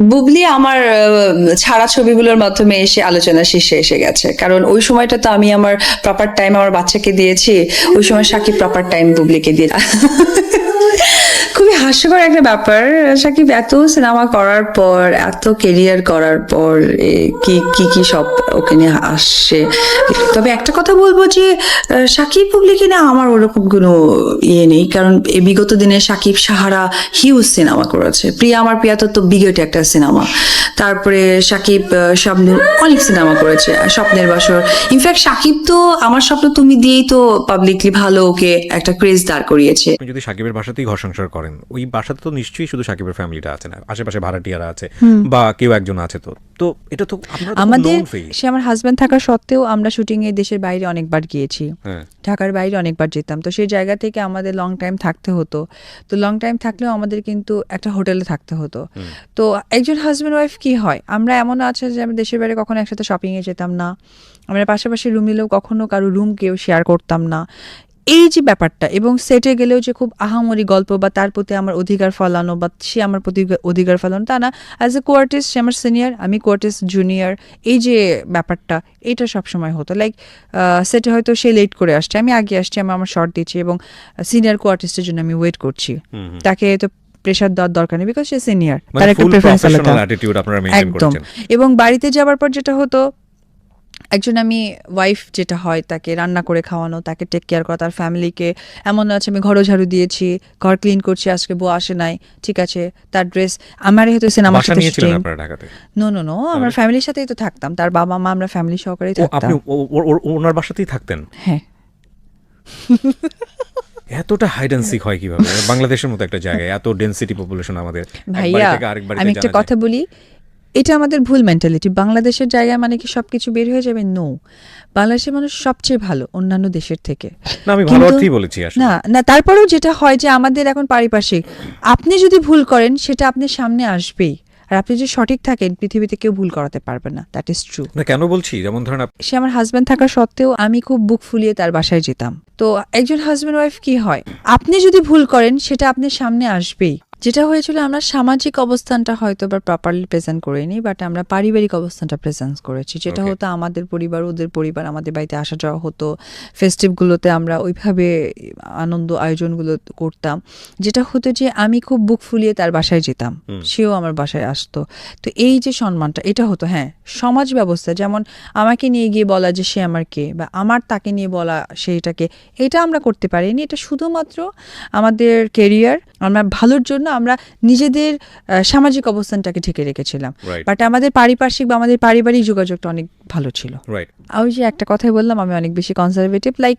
বুবলি আমার ছাড়া ছবিগুলোর মাধ্যমে এসে আলোচনা শীর্ষে এসে গেছে। কারণ ওই সময়টা তো আমি আমার প্রপার টাইম আমার বাচ্চাকে দিয়েছি, ওই সময় সাকিব প্রপার টাইম বুবলিকে দিয়ে হাস্যকর একটা ব্যাপার, সাকিব, এত সিনেমা করার পর, এত কেরিয়ার করার পর কি কি কি সব ওকে নিয়ে আসছে তবে একটা কথা বলব যে সাকিব বুবলিকে না আমার ওরকম কোনো ইয়ে নেই। কারণ বিগত দিনে সাকিব সাহারা হিউজ সিনেমা করেছে। প্রিয়া আমার প্রিয়া তো বিগট একটা সিনেমা তারপরে সাকিব শাবনূর অনেক সিনেমা করেছে, স্বপ্নের বাসর। ইনফ্যাক্ট সাকিব তো আমার স্বপ্ন তুমি দিয়েই তো পাবলিকলি ভালো ওকে একটা ক্রেজ দাঁড় করিয়েছে। যদি সাকিবের বাসাতেই ঘর সংসার করেন ওই বাসাতে তো নিশ্চয়ই শুধু সাকিবের ফ্যামিলিটা আছে না আশেপাশে ভাড়াটিয়ারা আছে বা কেউ একজন আছে তো। তো এটা তো আমাদের সে আমার হাজব্যান্ড থাকা সত্ত্বেও আমরা শুটিং এ দেশের বাইরে অনেকবার গিয়েছি। হ্যাঁ। ঢাকার বাইরে অনেকবার যেতাম। তো সেই জায়গা থেকে আমাদের লং টাইম থাকতে হতো। তো লং টাইম থাকলেও আমাদের কিন্তু একটা হোটেলে থাকতে হতো। তো একজন হাজব্যান্ড ওয়াইফ কি হয়? আমরা এমন আছে যে আমরা দেশের বাইরে কখনো একসাথে শপিং এ যেতাম না। আমরা পাশাপাশি রুম নিলেও কখনো কারও রুম কেউ শেয়ার করতাম না। এই যে ব্যাপারটা এবং সেটে গেলেও যে খুব আহামরি গল্প বা তার প্রতি আমার অধিকার ফলানো বা সে আমার প্রতি অধিকার ফলানো তা না। অ্যাজ এ কোয়ার্টিস্ট সে আমার সিনিয়র আমি কোয়ার্টিস্ট জুনিয়র এই যে ব্যাপারটা এটা সবসময় হতো। লাইক সেটে হয়তো সে লেট করে আসছে আমি আগে আসছি আমি আমার শর্ট দিচ্ছি এবং সিনিয়র কোয়ার্টিস্টের জন্য আমি ওয়েট করছি। তাকে তো প্রেশার দেওয়ার দরকার নেই বিকজ সে সিনিয়র মানে তার একটা প্রেফারেন্স আলাদা। একদম। এবং বাড়িতে যাওয়ার পর যেটা হতো একজন আমি ওয়াইফ যেটা হয় তাকে রান্না করে খাওয়ানো তাকে টেক কেয়ার করা তার ফ্যামিলিকে এমন আছে আমি ঘরও ঝাড়ু দিয়েছি ঘর ক্লিন করছি আজকে বউ আসে নাই ঠিক আছে তার ড্রেস আমার হয়তো সিনেমা ঢাকাতে? নো নো নো আমরা ফ্যামিলির সাথেই তো থাকতাম তার বাবা মা আমরা ফ্যামিলি সহকারেই থাকতাম। ওনার বাসাতেই থাকতেন? হ্যাঁ। এতটা হাইড অ্যান্ড সিক হয় কীভাবে? বাংলাদেশের মতো একটা জায়গায় এত ডেনসিটি পপুলেশন আমাদের। ভাইয়া আমি একটা কথা বলি এটা আমাদের ভুল মেন্টালিটি বাংলাদেশের জায়গায় মানে কি সবকিছু বের হয়ে যাবে? নো বাংলাদেশের মানুষ সবচেয়ে ভালো অন্যান্য দেশের থেকে। না আমি ভালো অর্থেই বলেছি না না তারপরেও যেটা হয় যে আমাদের এখন পারিপার্শ্বিক আপনি যদি ভুল করেন সেটা আপনার সামনে আসবেই। আর আপনি যদি সঠিক থাকেন পৃথিবীতে কেউ ভুল করাতে পারবে না। দ্যাট ইজ ট্রু না কেন বলছি? যেমন ধরেন সে আমার হাজব্যান্ড থাকা সত্ত্বেও আমি খুব বুক ফুলিয়ে তার বাসায় যেতাম। তো একজন হাজব্যান্ড ওয়াইফ কি হয়? আপনি যদি ভুল করেন সেটা আপনার সামনে আসবেই। যেটা হয়েছিল আমরা সামাজিক অবস্থানটা হয়তো বা প্রপারলি প্রেজেন্ট করিনি বাট আমরা পারিবারিক অবস্থানটা প্রেজেন্ট করেছি। যেটা হতো আমাদের পরিবার ওদের পরিবার আমাদের বাড়িতে আসা যাওয়া হতো। ফেস্টিভগুলোতে আমরা ওইভাবে আনন্দ আয়োজনগুলো করতাম। যেটা হতো যে আমি খুব বুক ফুলিয়ে তার বাসায় যেতাম। সেও আমার বাসায় আসতো। তো এই যে সম্মানটা এটা হতো হ্যাঁ সমাজ ব্যবস্থা। যেমন আমাকে নিয়ে গিয়ে বলা যে সে আমার কে? বা আমার তাকে নিয়ে বলা সেইটাকে এটা আমরা করতে পারিনি। এটা শুধুমাত্র আমাদের কেরিয়ার আমরা ভালোর জন্য আমরা নিজেদের সামাজিক অবস্থানটাকে ঢেকে রেখেছিলাম। বাট আমাদের পারিপার্শ্বিক বা আমাদের পারিবারিক যোগাযোগটা অনেক ভালো ছিল। ওই যে একটা কথাই বললাম আমি অনেক বেশি কনজারভেটিভ লাইক